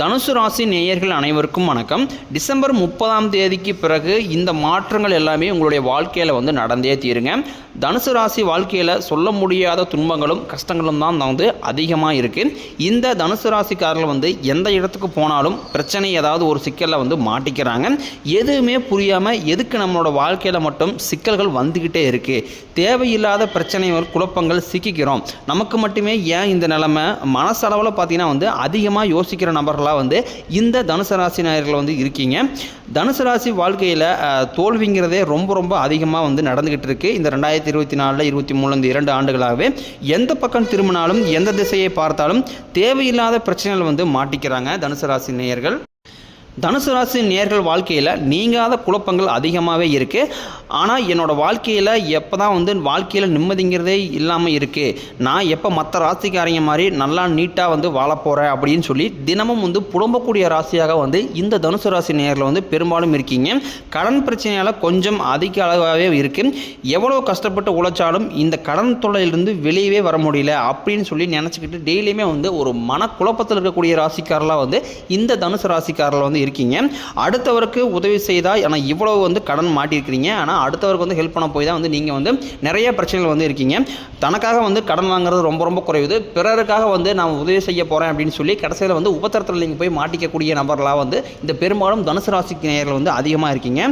தனுசு ராசி நேயர்கள் அனைவருக்கும் வணக்கம். டிசம்பர் முப்பதாம் தேதிக்கு பிறகு இந்த மாற்றங்கள் எல்லாமே உங்களுடைய வாழ்க்கையில் வந்து நடந்தே தீருங்க. தனுசு ராசி வாழ்க்கையில் சொல்ல முடியாத துன்பங்களும் கஷ்டங்களும் தான் வந்து அதிகமாக இருக்குது இந்த தனுசு ராசிக்காரர்கள் வந்து எந்த இடத்துக்கு போனாலும் பிரச்சனை ஏதாவது ஒரு சிக்கலில் வந்து மாட்டிக்கிறாங்க. எதுவுமே புரியாமல் எதுக்கு நம்மளோட வாழ்க்கையில் மட்டும் சிக்கல்கள் வந்துக்கிட்டே இருக்குது தேவையில்லாத பிரச்சனைகள் குழப்பங்கள் சிக்கிக்கிறோம். நமக்கு மட்டுமே ஏன் இந்த நிலைமை? மனசளவில் பார்த்தீங்கன்னா வந்து அதிகமாக யோசிக்கிற நபர்களாக வந்து இந்த தனுசு ராசி நேயர்கள் வந்து இருக்கீங்க. தனுசு ராசி வாழ்க்கையில் தோல்விங்கிறதே ரொம்ப ரொம்ப அதிகமாக வந்து நடந்துக்கிட்டு இருக்குது இந்த ரெண்டாயிரத்தி இருபத்தி நாலில் இருபத்தி மூணு இந்த இரண்டு ஆண்டுகளாகவே எந்த பக்கம் திரும்பினாலும் எந்த திசையை பார்த்தாலும் தேவையில்லாத பிரச்சனைகள் வந்து மாட்டிக்கிறாங்க தனுசு ராசி நேயர்கள். தனுசு ராசி நேர்கள் வாழ்க்கையில் நீங்காத குழப்பங்கள் அதிகமாகவே இருக்குது ஆனால் என்னோடய வாழ்க்கையில் எப்போ தான் வந்து வாழ்க்கையில் நிம்மதிங்கிறதே இல்லாமல் இருக்குது நான் எப்போ மற்ற ராசிக்காரங்க மாதிரி நல்லா நீட்டாக வந்து வாழ போகிறேன் அப்படின்னு சொல்லி தினமும் வந்து புலம்பக்கூடிய ராசியாக வந்து இந்த தனுசு ராசி நேரில் வந்து பெரும்பாலும் இருக்கீங்க. கடன் பிரச்சனையால் கொஞ்சம் அதிக அளவாகவே இருக்குது எவ்வளோ கஷ்டப்பட்டு உழைச்சாலும் இந்த கடன் தொல்லையிலிருந்து வெளியவே வர முடியல அப்படின்னு சொல்லி நினச்சிக்கிட்டு டெய்லியுமே வந்து ஒரு மனக்குழப்பத்தில் இருக்கக்கூடிய ராசிக்காரெலாம் வந்து இந்த தனுசு ராசிக்காரில் வந்து இருக்கீங்க. அடுத்தவருக்கு உதவி செய்தால் ஆனால் இவ்வளோ வந்து கடன் மாட்டியிருக்கிறீங்க. ஆனால் அடுத்தவருக்கு வந்து ஹெல்ப் பண்ண போய் தான் வந்து நீங்கள் வந்து நிறைய பிரச்சனைகள் வந்து இருக்கீங்க. தனக்காக வந்து கடன் வாங்குறது ரொம்ப ரொம்ப குறையுது. பிறருக்காக வந்து நான் உதவி செய்ய போகிறேன் அப்படின்னு சொல்லி கடைசியில் வந்து உபத்திரத்தில் நீங்கள் போய் மாட்டிக்கக்கூடிய நபர்களாக வந்து இந்த பெரும்பாலும் தனுசு ராசிக்கு நேரில் வந்து அதிகமாக இருக்கீங்க.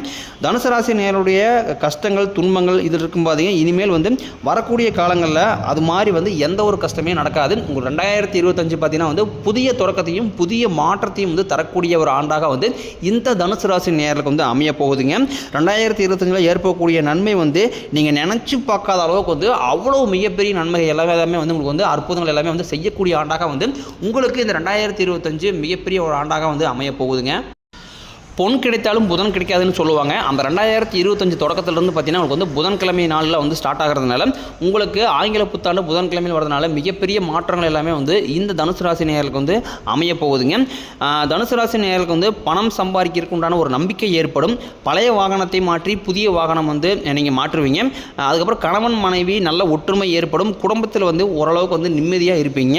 தனுசு ராசி நேருடைய கஷ்டங்கள் துன்பங்கள் இது இருக்கும் பார்த்தீங்கன்னா இனிமேல் வந்து வரக்கூடிய காலங்களில் அது மாதிரி வந்து எந்த ஒரு கஷ்டமே நடக்காது. உங்கள் ரெண்டாயிரத்தி இருபத்தஞ்சு பார்த்தீங்கன்னா வந்து புதிய தொடக்கத்தையும் புதிய மாற்றத்தையும் வந்து தரக்கூடிய ஒரு ஆண்டாக வந்து இந்த தனுசு ராசி நேர்களுக்கு வந்து அமைய போகுதுங்க. ரெண்டாயிரத்தி இருபத்தஞ்சில் ஏற்படக்கூடிய நன்மை வந்து நீங்கள் நினச்சி பார்க்காத அளவுக்கு வந்து அவ்வளோ மிகப்பெரிய நன்மை எல்லாமே எல்லாமே வந்து உங்களுக்கு வந்து அற்புதங்கள் எல்லாமே வந்து செய்யக்கூடிய ஆண்டாக வந்து உங்களுக்கு இந்த ரெண்டாயிரத்தி இருபத்தஞ்சு மிகப்பெரிய ஒரு ஆண்டாக வந்து அமைய போகுதுங்க. பொன் கிடைத்தாலும் புதன் கிடைக்காதுன்னு சொல்லுவாங்க. அந்த ரெண்டாயிரத்தி இருபத்தஞ்சு தொடக்கத்துலேருந்து பார்த்தீங்கன்னா உங்களுக்கு வந்து புதன்கிழமை நாளில் வந்து ஸ்டார்ட் ஆகிறதுனால உங்களுக்கு ஆங்கில புத்தாண்டு புதன்கிழமையில் வரதுனால மிகப்பெரிய மாற்றங்கள் எல்லாமே வந்து இந்த தனுசு ராசி நேயர்களுக்கு வந்து அமைய போகுதுங்க. தனுசு ராசி நேயர்களுக்கு வந்து பணம் சம்பாதிக்கிறதுக்கு உண்டான ஒரு நம்பிக்கை ஏற்படும். பழைய வாகனத்தை மாற்றி புதிய வாகனம் வந்து நீங்கள் மாற்றுவீங்க. அதுக்கப்புறம் கணவன் மனைவி நல்ல ஒற்றுமை ஏற்படும். குடும்பத்தில் வந்து ஓரளவுக்கு வந்து நிம்மதியாக இருப்பீங்க.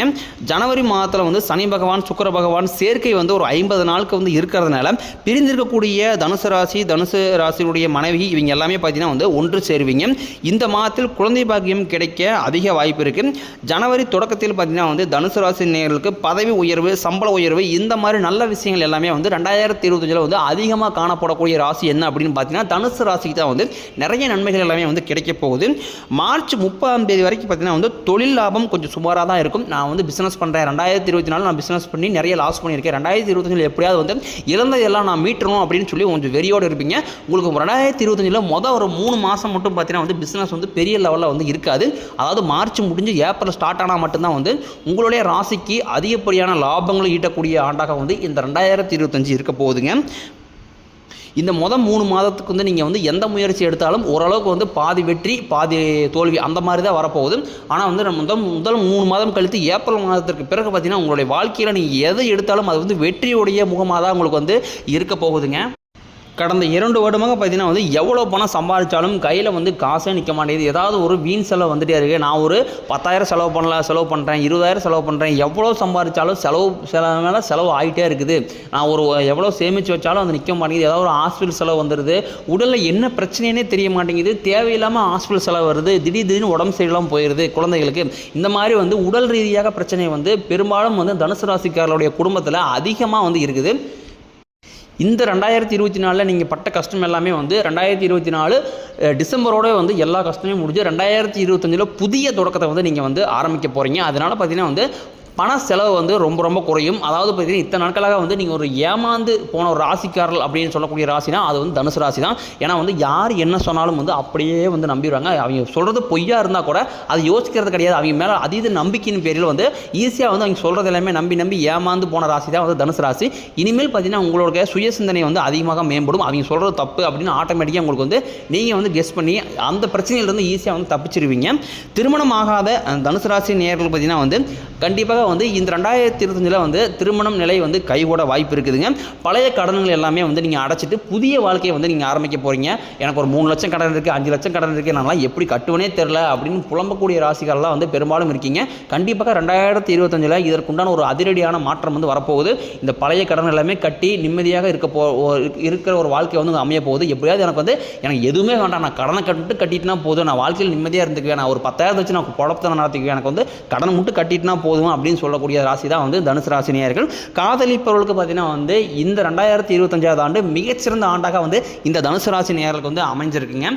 ஜனவரி மாதத்தில் வந்து சனி பகவான் சுக்கர பகவான் சேர்க்கை வந்து ஒரு ஐம்பது நாளுக்கு வந்து இருக்கிறதுனால பிரிந்து பிரிந்திருக்கக்கூடிய தனுசு ராசி தனுசு ராசியுடைய மனைவி இவங்க எல்லாமே பார்த்தீங்கன்னா வந்து ஒன்று சேருவீங்க. இந்த மாதத்தில் குழந்தை பாக்கியம் கிடைக்க அதிக வாய்ப்பு இருக்கு. ஜனவரி தொடக்கத்தில் பார்த்தீங்கன்னா வந்து தனுசு ராசி நேர்களுக்கு பதவி உயர்வு சம்பள உயர்வு இந்த மாதிரி நல்ல விஷயங்கள் எல்லாமே வந்து ரெண்டாயிரத்தி இருபத்தஞ்சில் வந்து அதிகமாக காணப்படக்கூடிய ராசி என்ன அப்படின்னு பார்த்தீங்கன்னா தனுசு ராசிக்கு தான் வந்து நிறைய நன்மைகள் எல்லாமே வந்து கிடைக்க போகுது. மார்ச் முப்பதாம் தேதி வரைக்கும் பார்த்தீங்கன்னா வந்து தொழில் லாபம் கொஞ்சம் சுமாராக தான் இருக்கும். நான் வந்து பிஸ்னஸ் பண்ணுறேன் ரெண்டாயிரத்தி இருபத்தி நாலு நான் பிஸ்னஸ் பண்ணி நிறைய லாஸ் பண்ணியிருக்கேன். ரெண்டாயிரத்தி இருபத்தஞ்சில் எப்படியாவது வந்து இழந்ததெல்லாம் நான் மீட்டணும் அப்படின்னு சொல்லி கொஞ்சம் வெறியோடு இருப்பீங்க. உங்களுக்கு ரெண்டாயிரத்தி இருபத்தஞ்சில் மொதல் ஒரு மூணு மாதம் மட்டும் பார்த்தீங்கன்னா வந்து பிஸ்னஸ் வந்து பெரிய லெவலில் வந்து இருக்காது. அதாவது மார்ச் முடிஞ்சு ஏப்ரல் ஸ்டார்ட் ஆனால் மட்டும்தான் வந்து உங்களுடைய ராசிக்கு அதிகப்படியான லாபங்களை ஈட்டக்கூடிய ஆண்டாக வந்து இந்த ரெண்டாயிரத்தி இருபத்தஞ்சு இருக்க போகுதுங்க. இந்த மொதல் மூணு மாதத்துக்கு வந்து நீங்கள் வந்து எந்த முயற்சி எடுத்தாலும் ஓரளவுக்கு வந்து பாதி வெற்றி பாதி தோல்வி அந்த மாதிரி தான் வரப்போகுது. ஆனால் வந்து நம்ம முதல் முதல் மூணு மாதம் கழித்து ஏப்ரல் மாதத்திற்கு பிறகு பார்த்தீங்கன்னா உங்களுடைய வாழ்க்கையில் நீங்கள் எதை எடுத்தாலும் அது வந்து வெற்றியுடைய முகமாக தான் உங்களுக்கு வந்து இருக்க போகுதுங்க. கடந்த இரண்டு வருடமாக பார்த்தீங்கன்னா வந்து எவ்வளோ பணம் சம்பாதிச்சாலும் கையில் வந்து காசே நிற்க மாட்டேங்குது. ஏதாவது ஒரு வீண் செலவு வந்துட்டே இருக்குது நான் ஒரு பத்தாயிரம் செலவு பண்ணலாம் செலவு பண்ணுறேன் இருபதாயிரம் செலவு பண்ணுறேன் எவ்வளோ சம்பாதிச்சாலும் செலவு செலவு மேலே செலவு ஆகிட்டே இருக்குது. நான் ஒரு எவ்வளோ சேமித்து வச்சாலும் அது நிற்க மாட்டேங்குது. ஏதாவது ஒரு ஹாஸ்பிட்டல் செலவு வந்துடுது உடலில் என்ன பிரச்சனைனே தெரிய மாட்டேங்குது. தேவையில்லாமல் ஹாஸ்பிட்டல் செலவு வருது. திடீர் திடீர்னு உடம்பு சரியில்லாமல் போயிடுது குழந்தைகளுக்கு. இந்த மாதிரி வந்து உடல் ரீதியாக பிரச்சனை வந்து பெரும்பாலும் வந்து தனுசு ராசிக்காரர்களுடைய குடும்பத்தில் அதிகமாக வந்து இருக்குது. இந்த ரெண்டாயிரத்தி இருபத்தி நாலில் நீங்கள் பட்ட கஷ்டம் எல்லாமே வந்து ரெண்டாயிரத்தி இருபத்தி நாலு டிசம்பரோட வந்து எல்லா கஷ்டமே முடிஞ்சு ரெண்டாயிரத்தி இருபத்தஞ்சில் புதிய தொடக்கத்தை வந்து நீங்கள் வந்து ஆரம்பிக்க போகிறீங்க அதனால் பார்த்தீங்கன்னா வந்து பண செலவு வந்து ரொம்ப ரொம்ப குறையும். அதாவது பார்த்தீங்கன்னா இத்தனை நாட்களாக வந்து நீங்கள் ஒரு ஏமாந்து போன ஒரு ராசிக்காரர்கள் அப்படின்னு சொல்லக்கூடிய ராசினா அது வந்து தனுசு ராசி தான் ஏன்னா வந்து யார் என்ன சொன்னாலும் வந்து அப்படியே வந்து நம்பிடுவாங்க. அவங்க சொல்கிறது பொய்யா இருந்தால் கூட அது யோசிக்கிறது கிடையாது. அவங்க மேலே அதீத நம்பிக்கையின் பேரில் வந்து ஈஸியாக வந்து அவங்க சொல்கிறது எல்லாமே நம்பி நம்பி ஏமாந்து போன ராசி தான் வந்து தனுசு ராசி. இனிமேல் பார்த்தீங்கன்னா உங்களோட சுய சிந்தனை வந்து அதிகமாக மேம்படும். அவங்க சொல்கிறது தப்பு அப்படின்னு ஆட்டோமேட்டிக்காக உங்களுக்கு வந்து நீங்கள் வந்து கெஸ் பண்ணி அந்த பிரச்சனையிலேருந்து ஈஸியாக வந்து தப்பிச்சிருவீங்க. திருமணம் ஆகாத தனுசு ராசி நேயர்கள் பார்த்தீங்கன்னா வந்து கண்டிப்பாக வந்து இந்த ரெண்டாயிரத்தி இருபத்தஞ்சில் வந்து திருமணம் நிலை வந்து கைகூட வாய்ப்பு இருக்குதுங்க. பழைய கடன்கள் எல்லாமே வந்து நீங்கள் அடைச்சிட்டு புதிய வாழ்க்கையை வந்து நீங்கள் ஆரம்பிக்க போகிறீங்க எனக்கு ஒரு மூணு லட்சம் கடன் இருக்குது அஞ்சு லட்சம் கடன் இருக்குது நான்லாம் எப்படி கட்டுவனே தெரில அப்படின்னு புலம்பக்கூடிய ராசிகள்லாம் வந்து பெரும்பாலும் இருக்கீங்க. கண்டிப்பாக ரெண்டாயிரத்தி இருபத்தஞ்சில் இதற்குண்டான ஒரு அதிரடியான மாற்றம் வந்து வரப்போகுது. இந்த பழைய கடன் எல்லாமே கட்டி நிம்மதியாக இருக்க போ இருக்கிற ஒரு வாழ்க்கை வந்து அமைய போகுது. எப்படியாவது எனக்கு வந்து எனக்கு எதுவுமே வேண்டாம். நான் கடனை கட்டுட்டு கட்டிட்டுனா போதும். நான் வாழ்க்கையில் நிம்மதியாக இருந்துக்குவேன். நான் ஒரு பத்தாயிரம் வச்சு நான் குழப்பத்தை நடத்திக்குவேன். எனக்கு வந்து கடன் மட்டும் கட்டிட்டுனா போதும் அப்படின்னு சொல்லக்கூடிய ராசி தான் வந்து தனுசு ராசினியர்கள் காதலிப்பவர்களுக்கு பார்த்தீங்கன்னா வந்து இந்த ரெண்டாயிரத்தி இருபத்தஞ்சாவது ஆண்டு மிகச்சிறந்த ஆண்டாக வந்து இந்த தனுசு ராசி நேயர்களுக்கு வந்து அமைஞ்சிருக்குங்க.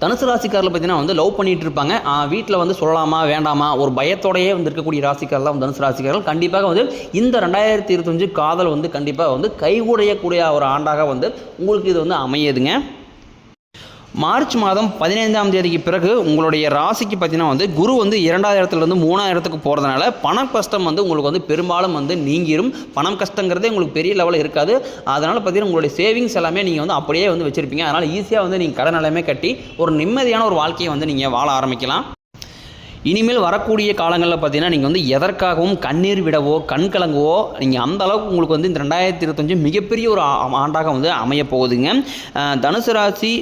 தனுசு ராசிக்காரில் பார்த்தீங்கன்னா வந்து லவ் பண்ணிட்டு இருப்பாங்க. வீட்டில் வந்து சொல்லலாமா வேண்டாமா ஒரு பயத்தோடையே வந்து இருக்கக்கூடிய ராசிக்காரெலாம் வந்து தனுசு ராசிக்காரர்கள். கண்டிப்பாக வந்து இந்த ரெண்டாயிரத்தி இருபத்தஞ்சு காதல் வந்து கண்டிப்பாக வந்து கைகூடையக்கூடிய ஒரு ஆண்டாக வந்து உங்களுக்கு இது வந்து அமையுதுங்க. மார்ச் மாதம் பதினைந்தாம் தேதிக்கு பிறகு உங்களுடைய ராசிக்கு பார்த்தீங்கன்னா வந்து குரு வந்து இரண்டாவது இடத்துலேருந்து மூணாவது இடத்துக்கு போகிறதுனால பண கஷ்டம் வந்து உங்களுக்கு வந்து பெரும்பாலும் வந்து நீங்கிரும். பணம் கஷ்டங்கிறதே உங்களுக்கு பெரிய லெவலில் இருக்காது. அதனால் பார்த்தீங்கன்னா உங்களுடைய சேவிங்ஸ் எல்லாமே நீங்கள் வந்து அப்படியே வந்து வச்சுருப்பீங்க. அதனால் ஈஸியாக வந்து நீங்கள் கடன் எல்லாமே கட்டி ஒரு நிம்மதியான ஒரு வாழ்க்கையை வந்து நீங்கள் வாழ ஆரம்பிக்கலாம். இனிமேல் வரக்கூடிய காலங்களில் பார்த்தீங்கன்னா நீங்கள் வந்து எதற்காகவும் கண்ணீர் விடவோ கண் கலங்கவோ நீங்கள் அந்த அளவுக்கு உங்களுக்கு வந்து இந்த ரெண்டாயிரத்தி இருபத்தஞ்சு மிகப்பெரிய ஒரு ஆண்டாக வந்து அமைய போகுதுங்க. தனுசு ராசி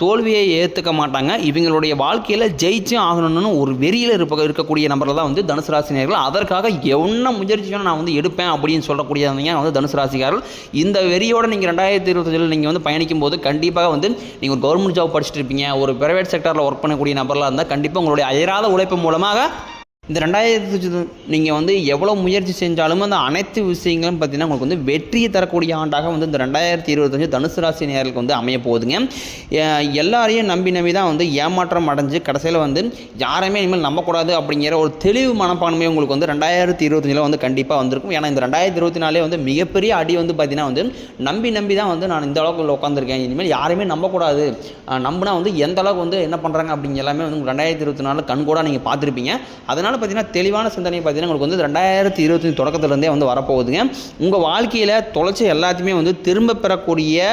தோல்வியை ஏற்றுக்க மாட்டாங்க. இவங்களுடைய வாழ்க்கையில் ஜெயிச்சும் ஆகணும்னு ஒரு வெறியில் இருப்ப இருக்கக்கூடிய நபரில் தான் வந்து தனுசு ராசினியர்கள். அதற்காக என்ன முயற்சி நான் வந்து எடுப்பேன் அப்படின்னு சொல்லக்கூடியவங்க வந்து தனுசு ராசிக்காரர்கள். இந்த வெறியோட நீங்கள் ரெண்டாயிரத்தி இருபத்தஞ்சில் நீங்கள் வந்து பயணிக்கும் போது கண்டிப்பாக வந்து நீங்கள் ஒரு கவர்மெண்ட் ஜாப் படிச்சுட்டு இருப்பீங்க. ஒரு பிரைவேட் செக்டரில் ஒர்க் பண்ணக்கூடிய நபர்லாம் இருந்தால் கண்டிப்பாக உங்களுடைய அயராத உழைப்பு மூலமாக இந்த ரெண்டாயிரத்தி நீங்கள் வந்து எவ்வளோ முயற்சி செஞ்சாலும் அந்த அனைத்து விஷயங்களும் பார்த்தீங்கன்னா உங்களுக்கு வந்து வெற்றியை தரக்கூடிய ஆண்டாக வந்து இந்த ரெண்டாயிரத்தி இருபத்தஞ்சு தனுசு ராசி நேர்களுக்கு வந்து அமைய போகுதுங்க. எல்லாரையும் நம்பி நம்பி தான் வந்து ஏமாற்றம் அடைஞ்சு கடைசியில் வந்து யாரையுமே இனிமேல் நம்பக்கூடாது அப்படிங்கிற ஒரு தெளிவு மனப்பான்மை உங்களுக்கு வந்து ரெண்டாயிரத்தி இருபத்தஞ்சில் வந்து கண்டிப்பாக வந்திருக்கும். ஏன்னா இந்த ரெண்டாயிரத்தி இருபத்தி நாலே வந்து மிகப்பெரிய அடி வந்து பார்த்திங்கன்னா வந்து நம்பி நம்பி தான் வந்து நான் இந்த அளவுக்கு உட்காந்துருக்கேன் இனிமேல் யாரையுமே நம்பக்கூடாது. நம்பினா வந்து எந்த அளவுக்கு வந்து என்ன பண்ணுறாங்க அப்படிங்க எல்லாமே வந்து ரெண்டாயிரத்தி இருபத்தி நாலில் கண் கூட நீங்கள் பார்த்துருப்பீங்க. அதனால் பார்த்தீங்கன்னா தெளிவான சிந்தனை பார்த்தீங்கன்னா உங்களுக்கு வந்து ரெண்டாயிரத்தி இருபத்தஞ்சு தொடக்கத்துலேருந்தே வந்து வரப்போகுதுங்க. உங்கள் வாழ்க்கையில் தொலைச்ச எல்லாத்தையுமே வந்து திரும்ப பெறக்கூடிய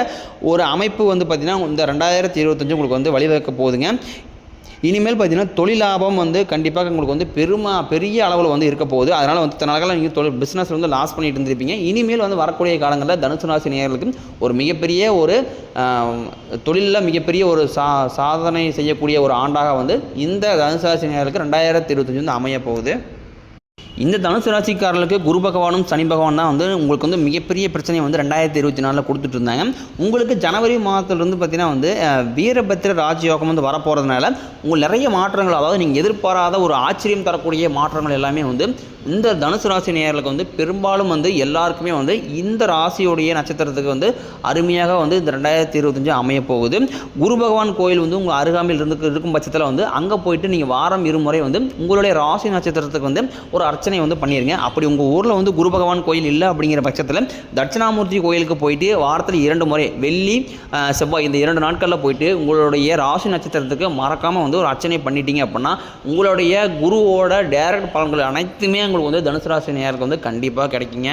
ஒரு அமைப்பு வந்து பார்த்தீங்கன்னா இந்த ரெண்டாயிரத்தி இருபத்தஞ்சு உங்களுக்கு வந்து வழிவகுக்க போகுதுங்க. இனிமேல் பார்த்தீங்கன்னா தொழில் லாபம் வந்து கண்டிப்பாக உங்களுக்கு வந்து பெருமா பெரிய அளவில் வந்து இருக்க போகுது. அதனால் வந்து தனக்கால நீங்கள் தொழில் பிஸ்னஸ் வந்து லாஸ் பண்ணிட்டு இருந்திருப்பீங்க. இனிமேல் வந்து வரக்கூடிய காலங்களில் தனுசு ராசி நேர்களுக்கு ஒரு மிகப்பெரிய ஒரு தொழிலில் மிகப்பெரிய ஒரு சா சாதனை செய்யக்கூடிய ஒரு ஆண்டாக வந்து இந்த தனுசு ராசி நேர்களுக்கு ரெண்டாயிரத்தி இருபத்தஞ்சு வந்து அமைய போகுது இந்த தனுசு ராசிக்காரர்களுக்கு குரு பகவானும் சனி பகவான் தான் வந்து உங்களுக்கு வந்து மிகப்பெரிய பிரச்சனையை வந்து ரெண்டாயிரத்தி இருபத்தி நாலில் கொடுத்துட்டு இருந்தாங்க. உங்களுக்கு ஜனவரி மாதத்துலேருந்து பார்த்தீங்கன்னா வந்து வீரபத்திர ராஜயோகம் வந்து வரப்போகிறதுனால உங்களுக்கு நிறைய மாற்றங்கள் அதாவது நீங்கள் எதிர்பாராத ஒரு ஆச்சரியம் தரக்கூடிய மாற்றங்கள் எல்லாமே வந்து இந்த தனுசு ராசி நேயர்களுக்கு வந்து பெரும்பாலும் வந்து எல்லாருக்குமே வந்து இந்த ராசியோடைய நட்சத்திரத்துக்கு வந்து அருமையாக வந்து இந்த ரெண்டாயிரத்தி இருபத்தஞ்சு அமைய போகுது. குரு பகவான் கோயில் வந்து உங்கள் அருகாமையில் இருந்து இருக்கும் பட்சத்தில் வந்து அங்கே போயிட்டு நீங்கள் வாரம் இருமுறை வந்து உங்களுடைய ராசி நட்சத்திரத்துக்கு வந்து ஒரு அர்ச்சனை வந்து பண்ணிடுங்க அப்படி உங்கள் ஊரில் வந்து குரு பகவான் கோயில் இல்லை அப்படிங்கிற பட்சத்தில் தட்சிணாமூர்த்தி கோயிலுக்கு போயிட்டு வாரத்தில் இரண்டு முறை வெள்ளி செவ்வாய் இந்த இரண்டு நாட்களில் போயிட்டு உங்களுடைய ராசி நட்சத்திரத்துக்கு மறக்காமல் வந்து ஒரு அர்ச்சனை பண்ணிட்டீங்க அப்படின்னா உங்களுடைய குருவோட டைரக்ட் பலன்கள் அனைத்துமே உங்களுக்கு வந்து தனுசு ராசி நேயருக்கு வந்து கண்டிப்பாக கிடைக்குங்க.